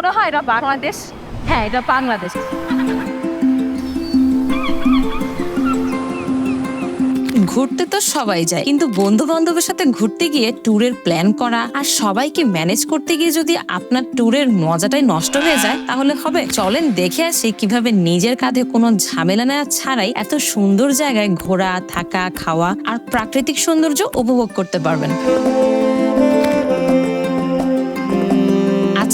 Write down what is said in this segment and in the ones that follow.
মনে হয় এটা বাংলাদেশ? হ্যাঁ এটা বাংলাদেশ। ঘুরতে তো সবাই যায়, কিন্তু বন্ধু বান্ধবের সাথে ঘুরতে গিয়ে ট্যুরের প্ল্যান করা আর সবাইকে ম্যানেজ করতে গিয়ে যদি আপনার ট্যুরের মজাটাই নষ্ট হয়ে যায়, তাহলে হবে, চলেন দেখে আসি কীভাবে নিজের কাঁধে কোনো ঝামেলা নেওয়া ছাড়াই এত সুন্দর জায়গায় ঘোরা, থাকা, খাওয়া আর প্রাকৃতিক সৌন্দর্য উপভোগ করতে পারবেন।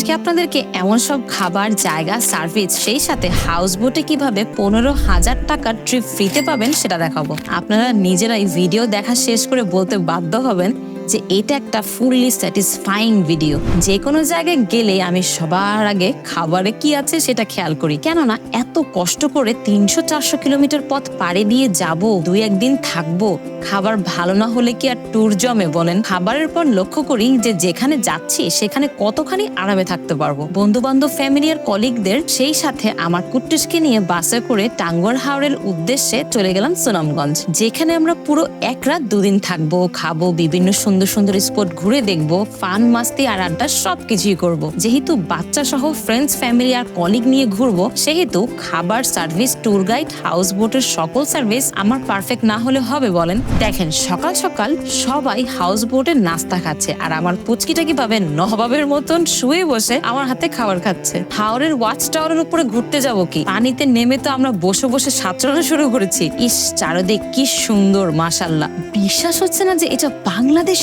আজকে আপনাদেরকে এমন সব খাবার, জায়গা সার্ভিস সেই সাথে হাউস বোটে কীভাবে পনেরো হাজার টাকার ট্রিপ ফ্রিতে পাবেন সেটা দেখাবো। আপনারা নিজেরাই ভিডিও দেখা শেষ করে বলতে বাধ্য হবেন যে এটা একটা ফুললি স্যাটিসফাইং ভিডিও যে কোনো জায়গায় গেলে আমি সবার আগে খাবারে কি আছে সেটা খেয়াল করি। কেননা এত কষ্ট করে তিনশো চারশো কিলোমিটার পথ পাড়ে দিয়ে যাব, দুই একদিন থাকব, খাবার ভালো না হলে কি আর ট্যুর জমে বলেন? খাবারের পর লক্ষ্য করি যে যেখানে যাচ্ছি সেখানে কতখানি আরামে থাকতে পারব। বন্ধু বান্ধব ফ্যামিলি আর কলিগদের সেই সাথে আমার কুট্টুসকে নিয়ে বাসে করে টাঙ্গর হাওড়ের উদ্দেশ্যে চলে গেলাম সুনামগঞ্জ। যেখানে আমরা পুরো এক রাত দুদিন থাকব, খাব, বিভিন্ন সুন্দর সুন্দর সুন্দর স্পট ঘুরে দেখব ফান মাস্তি আর আড্ডা সবকিছুই করব। যেহেতু বাচ্চা সহ ফ্রেন্ডস ফ্যামিলি আর কলিগ নিয়ে ঘুরবো, সেহেতু খাবার সার্ভিস ট্যুর গাইড হাউস বোটের সকল সার্ভিস আমার পারফেক্ট না হলে হবে বলেন। দেখেন, সকাল সকাল সবাই হাউস বোটে নাস্তা খাচ্ছে আর আমার পুচকিটা কীভাবে নবাবের মতন শুয়ে বসে আমার হাতে খাবার খাচ্ছে? হাওড়ের ওয়াচ টাওয়ারের উপরে ঘুরতে যাব কি? পানিতে নেমে তো আমরা বসে বসে সাঁতরানো শুরু করেছি। ইস, চারদিক কি সুন্দর মাশাল্লাহ বিশ্বাস হচ্ছে না যে এটা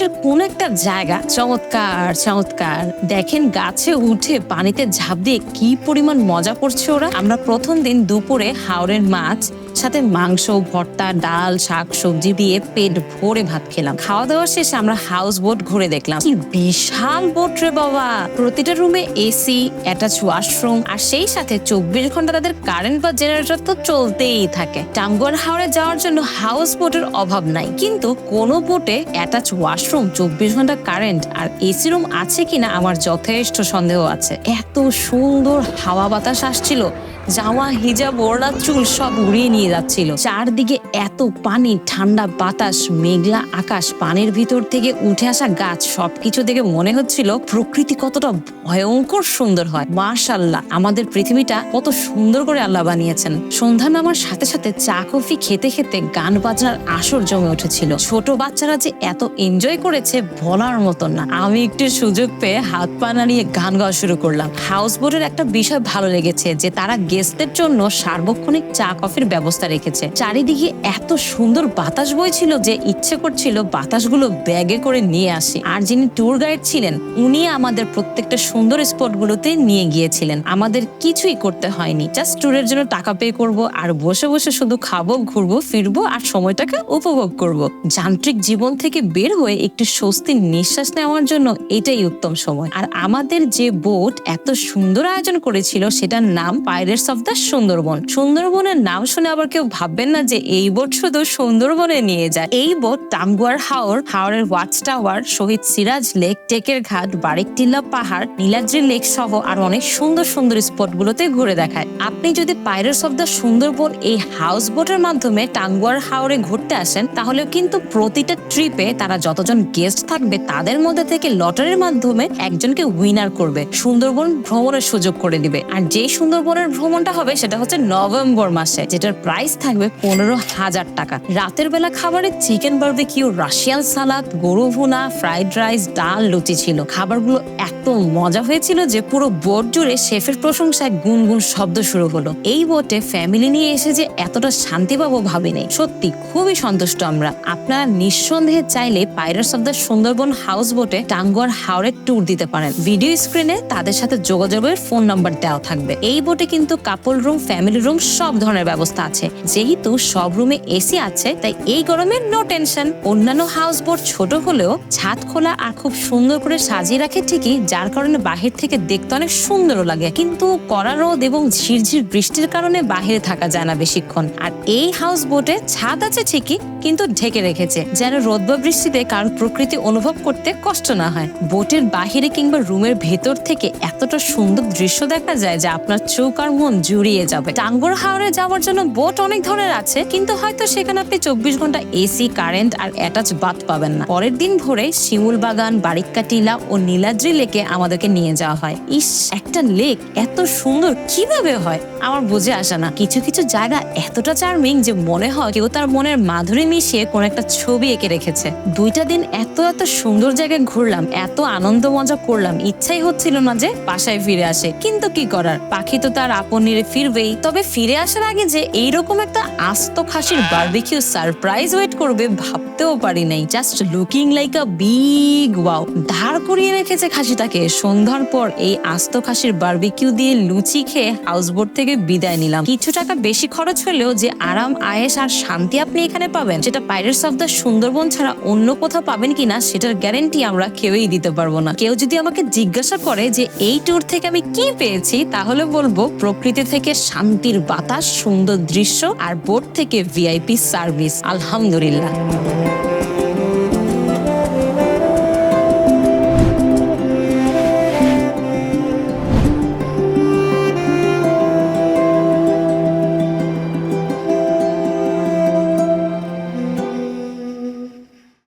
বাংলাদেশের কোন একটা জায়গা চমৎকার চমৎকার। দেখেন গাছে উঠে পানিতে ঝাঁপ দিয়ে কি পরিমাণ মজা করছে ওরা। আমরা প্রথম দিন দুপুরে হাওড়ের মাছ সাথে মাংস, ভর্তা, ডাল, শাক সবজি দিয়ে পেট ভরে ভাত খেলাম। খাওয়া দাওয়া শেষে আমরা হাউস বোট ঘুরে দেখলাম। কি বিশাল বোট রে বাবা! প্রতিটা রুমে এসি অ্যাটাচ ওয়াশরুম আর সেই সাথে চব্বিশ ঘণ্টা তাদের কারেন্ট বা জেনারেটর তো চলতেই থাকে। টাঙ্গুয়ার হাওড়ে যাওয়ার জন্য হাউস বোটের অভাব নাই। কিন্তু কোন বোটে অ্যাটাচ ওয়াশরুম চব্বিশ ঘণ্টা কারেন্ট আর এসি রুম আছে কিনা আমার যথেষ্ট সন্দেহ আছে। এত সুন্দর হাওয়া বাতাস আসছিল। জামা হিজাব, ওড়না, চুল সব উড়িয়ে নিয়ে যাচ্ছিল। চারদিকে এত পানি, ঠান্ডা বাতাস, মেঘলা আকাশ, পানির ভিতর থেকে উঠে আসা গাছ, সবকিছু দেখে মনে হচ্ছিল প্রকৃতি কতটা ভয়ঙ্কর সুন্দর হয়। মার্শাল্লাহ আমাদের পৃথিবীটা কত সুন্দর করে আল্লাহ বানিয়েছেন। সন্ধ্যা নামার সাথে সাথে চা, কফি খেতে খেতে গান বাজনার আসর জমে উঠেছিল। ছোট বাচ্চারা যে এত এনজয় করেছে বলার মতন না। আমি একটু সুযোগ পেয়ে হাত পা নাড়িয়ে গান গাওয়া শুরু করলাম। হাউস বোটের একটা বিষয় ভালো লেগেছে যে তারা গেস্টদের জন্য সার্বক্ষণিক চা কফির ব্যবস্থা রেখেছে। চারিদিকে এত সুন্দর বাতাস বইছিল যে ইচ্ছে করছিল বাতাসগুলো ব্যাগে করে নিয়ে আসি। আর যিনি ট্যুর গাইড ছিলেন, উনি আমাদের প্রত্যেকটা সুন্দর স্পটগুলোতে নিয়ে গিয়েছিলেন। আমাদের কিছুই করতে হয়নি। জাস্ট ট্যুরের জন্য টাকা পে করব, আর বসে বসে শুধু খাব, ঘুরবো, ফিরবো, আর সময়টাকে উপভোগ করব। যান্ত্রিক জীবন থেকে বের হয়ে একটু স্বস্তির নিঃশ্বাস নেওয়ার জন্য এটাই উত্তম সময়। আর আমাদের যে বোট এত সুন্দর আয়োজন করেছিল, সেটার নাম পাইরেটস অফ দ্য সুন্দরবন সুন্দরবনের নাম শুনে আবার কেউ ভাববেন না যে এই বোট শুধু সুন্দরবনে নিয়ে যায়। এই বোট টাঙ্গুয়ার হাওর হাওরের watch tower Shahid Siraj lake, টেকের ঘাট বারেকটিল্লা পাহাড়, নীলাদ্রি লেক সহ আর অনেক সুন্দর সুন্দর স্পট গুলোতে ঘুরে দেখায়। আপনি যদি পাইরেটস অফ দ্য সুন্দরবন এই হাউস বোটের মাধ্যমে টাঙ্গুয়ার হাওরে ঘুরতে আসেন তাহলে কিন্তু প্রতিটা ট্রিপে তারা যতজন গেস্ট থাকবে, তাদের মধ্যে থেকে লটারির মাধ্যমে একজনকে উইনার করবে। সুন্দরবন ভ্রমণের সুযোগ করে দিবে। আর যে সুন্দরবনের ভ্রমণটা হবে সেটা হচ্ছে নভেম্বর মাসে, যেটার প্রাইস থাকবে পনেরো হাজার টাকা। রাতের বেলা খাবারে চিকেন বার্বিকিউ রাশিয়ান সালাদ গরু ভুনা ফ্রাইড রাইস ডাল, লুচি ছিল। খাবারগুলো এত মজা হয়েছিল যে পুরো বোট জুড়ে শেফের প্রশংসায় গুনগুন শব্দ শুরু হলো। এই বোটে ফ্যামিলি নিয়ে এসে যে এতটা শান্তি পাবো ভাবিনি সত্যি খুবই সন্তুষ্ট আমরা। আপনারা নিঃসন্দেহে চাইলে pirates of the Sundarban house বোটে টাঙ্গুয়ার হাওড়ের ট্যুর দিতে পারেন। ভিডিও স্ক্রিনে তাদের সাথে যোগাযোগের ফোন নাম্বার দেওয়া থাকবে। এই বোটে কিন্তু কাপল রুম, ফ্যামিলি রুম, সব ধরনের ব্যবস্থা আছে। যেহেতু সব রুমে এসি আছে, তাই এই গরমে নো টেনশন অন্যান্য হাউস বোট ছোট হলেও ছাদ খোলা আর খুব সুন্দর করে সাজিয়ে রাখে ঠিকই, যার কারণে বাহির থেকে দেখতে অনেক সুন্দরও লাগে। কিন্তু কড়া রোদ এবং ঝিরঝির বৃষ্টির কারণে বাহিরে থাকা যায় না বেশিক্ষণ। আর এই হাউস বোটে ছাদ আছে ঠিকই, কিন্তু ঢেকে রেখেছে, যেন রোদ বা বৃষ্টিতে কারণ প্রকৃতি অনুভব করতে কষ্ট না হয়। বোটের বাহিরে কিংবা রুমের ভেতর থেকে এতটা সুন্দর দৃশ্য দেখা যায়, যে আপনার চোখ আর মন জুড়িয়ে যাবে। টাঙ্গুর হাওড়ে যাওয়ার জন্য বোট অনেক ধরনের আছে, কিন্তু হয়তো সেখানে আপনি চব্বিশ ঘণ্টা এসি কারেন্ট আর অ্যাটাচ বাথ পাবেন না। পরের দিন ভোরে শিমুল বাগান বারিক্কা টিলা ও নীলাদ্রি লেকে আমাদেরকে নিয়ে যাওয়া হয়। ইস, একটা লেক এত সুন্দর, কীভাবে হয়? আমার বুঝে আসে না। কিছু কিছু জায়গা এতটা চার্মিং যে মনে হয় কেউ তার মনের মাধুরী মিশিয়ে কোন একটা ছবি এঁকে রেখেছে। দুইটা দিন এত এত সুন্দর জায়গায় ঘুরলাম, এত আনন্দ মজা করলাম। ইচ্ছাই হচ্ছিল না যে বাসায় ফিরে আসে। কিন্তু কি করার? পাখি তো তার আপন নিরে ফিরবেই। তবে ফিরে আসার আগে যে এইরকম একটা আস্ত খাসির বার্বিকিউ সারপ্রাইজ ওয়েট করবে ভাবতেও পারি নাই। Just looking like a big wow ধার করিয়ে রেখেছে খাসিটাকে। সন্ধ্যার পর এই আস্ত খাসির বার্বিকিউ দিয়ে লুচি খেয়ে হাউস হাউসবোট থেকে বিদায় নিলাম। কিছু টাকা বেশি খরচ হলেও যে আরাম আয়েস আর শান্তি আপনি এখানে পাবেন, সেটা পাইরেটস অফ দ্য সুন্দরবন ছাড়া অন্য কোথাও পাবেন কিনা, সেটার গ্যারেন্টি আমরা কেউই দিতে পারব না। কেউ যদি আমাকে জিজ্ঞাসা করে যে এই ট্যুর থেকে আমি কি পেয়েছি, তাহলে বলব প্রকৃতি থেকে শান্তির বাতাস সুন্দর দৃশ্য আর বোট থেকে ভিআইপি সার্ভিস আলহামদুলিল্লাহ।